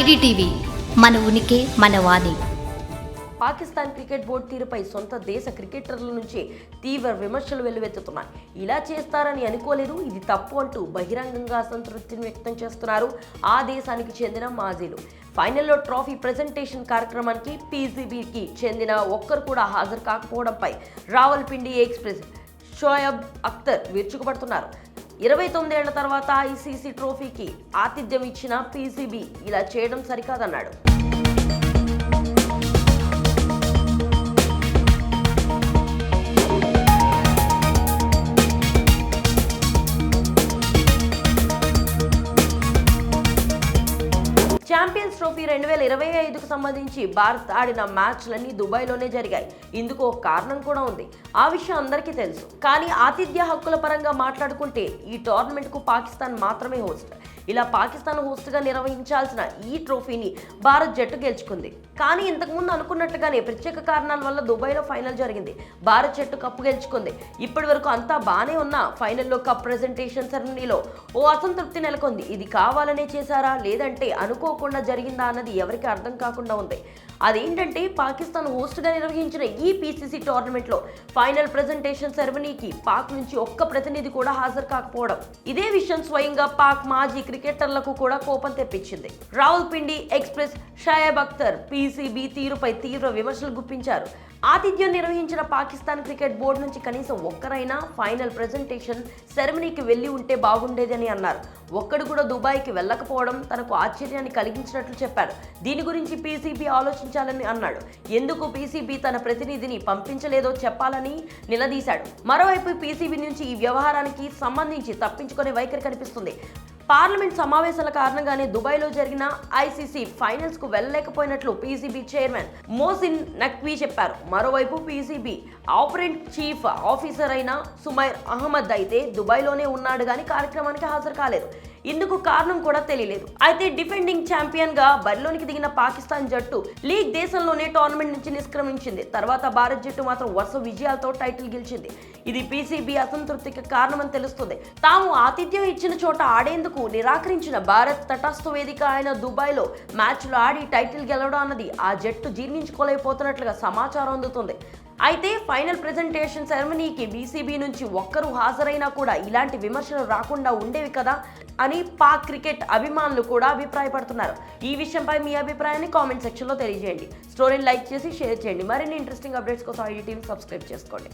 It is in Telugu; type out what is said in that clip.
ఐడిటీవీ మన ఉనికి మన వాణి. పాకిస్తాన్ క్రికెట్ బోర్డు తీరుపై సొంత దేశ క్రికెటర్ల నుంచి తీవ్ర విమర్శలు వెల్లువెత్తుతున్నాయి. ఇలా చేస్తారని అనుకోలేదు ఇది తప్పు అంటూ బహిరంగంగా అసంతృప్తిని వ్యక్తం చేస్తున్నారు ఆ దేశానికి చెందిన మాజీలు. ఫైనల్లో ట్రోఫీ ప్రెజెంటేషన్ కార్యక్రమానికి పీసీబీకి చెందిన ఒక్కరు కూడా హాజరు కాకపోవడంపై రావల్పిండి ఎక్స్ప్రెస్ షోయబ్ అఖ్తర్ విరుచుకుపడుతున్నారు. ఇరవై తొమ్మిదేళ్ళ తర్వాత ఐసీసీ ట్రోఫీకి ఆతిథ్యం ఇచ్చిన పీసీబీ ఇలా చేయడం సరికాదన్నాడు. ఛాంపియన్స్ ట్రోఫీ రెండు వేల ఇరవై ఐదుకు సంబంధించి భారత్ ఆడిన మ్యాచ్లన్నీ దుబాయ్లోనే జరిగాయి. ఇందుకు ఒక కారణం కూడా ఉంది. ఆ విషయం అందరికీ తెలుసు. కానీ ఆతిథ్య హక్కుల పరంగా మాట్లాడుకుంటే ఈ టోర్నమెంట్కు పాకిస్తాన్ మాత్రమే హోస్ట్. ఇలా పాకిస్తాన్ హోస్ట్గా నిర్వహించాల్సిన ఈ ట్రోఫీని భారత్ జట్టు గెలుచుకుంది. కానీ ఇంతకుముందు అనుకున్నట్టుగానే ప్రత్యేక కారణాల వల్ల దుబాయ్లో ఫైనల్ జరిగింది. భారత్ జట్టు కప్పు గెలుచుకుంది. ఇప్పటి వరకు అంతా బాగానే ఉన్న ఫైనల్లో కప్ ప్రెజెంటేషన్ సెరమనీలో ఓ అసంతృప్తి నెలకొంది. ఇది కావాలనే చేశారా? లేదంటే అనుకో అనుకోకుండా జరిగిందా అన్నది ఎవరికి అర్థం కాకుండా ఉంది. అదేంటంటే పాకిస్తాన్ హోస్ట్గా నిర్వహించిన ఈ పీసీసీ టోర్నమెంట్లో ఫైనల్ ప్రెజెంటేషన్ సెరమనీకి పాక్ నుంచి ఒక్క ప్రతినిధి కూడా హాజరు కాకపోవడం. ఇదే విషయం స్వయంగా పాక్ మాజీ క్రికెటర్లకు కూడా కోపం తెప్పించింది. రావుల్పిండి ఎక్స్ప్రెస్ షాయబ్ అఖ్తర్ పీసీబీ తీరుపై తీవ్ర విమర్శలు గుప్పించారు. ఆతిథ్యం నిర్వహించిన పాకిస్తాన్ క్రికెట్ బోర్డు నుంచి కనీసం ఒక్కరైనా ఫైనల్ ప్రెజెంటేషన్ సెరమనీకి వెళ్ళి ఉంటే బాగుండేదని అన్నారు. ఒక్కడు కూడా దుబాయ్కి వెళ్ళకపోవడం తనకు ఆశ్చర్యాన్ని కలిగించినట్లు చెప్పారు. దీని గురించి పీసీబీ ఆలోచించాలని అన్నాడు. ఎందుకు పీసీబీ తన ప్రతినిధిని పంపించలేదో చెప్పాలని నిలదీశాడు. మరోవైపు పీసీబీ నుంచి ఈ వ్యవహారానికి సంబంధించి తప్పించుకునే వైఖరి కనిపిస్తుంది. పార్లమెంట్ సమావేశాల కారణంగానే దుబాయ్లో జరిగిన ఐసీసీ ఫైనల్స్కు వెళ్ళలేకపోయినట్లు పీసీబీ చైర్మన్ మోసిన్ నక్వీ చెప్పారు. మరోవైపు పీసీబీ ఆపరేట్ చీఫ్ ఆఫీసర్ అయిన సుమైర్ అహ్మద్ అయితే దుబాయ్లోనే ఉన్నాడు కానీ కార్యక్రమానికి హాజరు కాలేదు. ఇందుకు కారణం కూడా తెలియలేదు. అయితే డిఫెండింగ్ ఛాంపియన్గా బరిలోనికి దిగిన పాకిస్తాన్ జట్టు లీగ్ దేశంలోనే టోర్నమెంట్ నుంచి నిష్క్రమించింది. తర్వాత భారత్ జట్టు మాత్రం వరుస విజయాలతో టైటిల్ గెలిచింది. ఇది పీసీబీ అసంతృప్తికి కారణమని తెలుస్తుంది. తాము ఆతిథ్యం ఇచ్చిన చోట ఆడేందుకు నిరాకరించిన భారత్ తటస్థ వేదిక అయిన దుబాయ్లో మ్యాచ్లు ఆడి టైటిల్ గెలవడం అన్నది ఆ జట్టు జీర్ణించుకోలేకపోతున్నట్లుగా సమాచారం అందుతుంది. అయితే ఫైనల్ ప్రెజెంటేషన్ సెరమనీకి బీసీబీ నుంచి ఒక్కరు హాజరైనా కూడా ఇలాంటి విమర్శలు రాకుండా ఉండేవి కదా అని పాక్ క్రికెట్ అభిమానులు కూడా అభిప్రాయపడుతున్నారు. ఈ విషయంపై మీ అభిప్రాయాన్ని కామెంట్ సెక్షన్లో తెలియజేయండి. స్టోరీని లైక్ చేసి షేర్ చేయండి. మరిన్ని ఇంట్రెస్టింగ్ అప్డేట్స్ కోసం ఐడి టీవీ సబ్స్క్రైబ్ చేసుకోండి.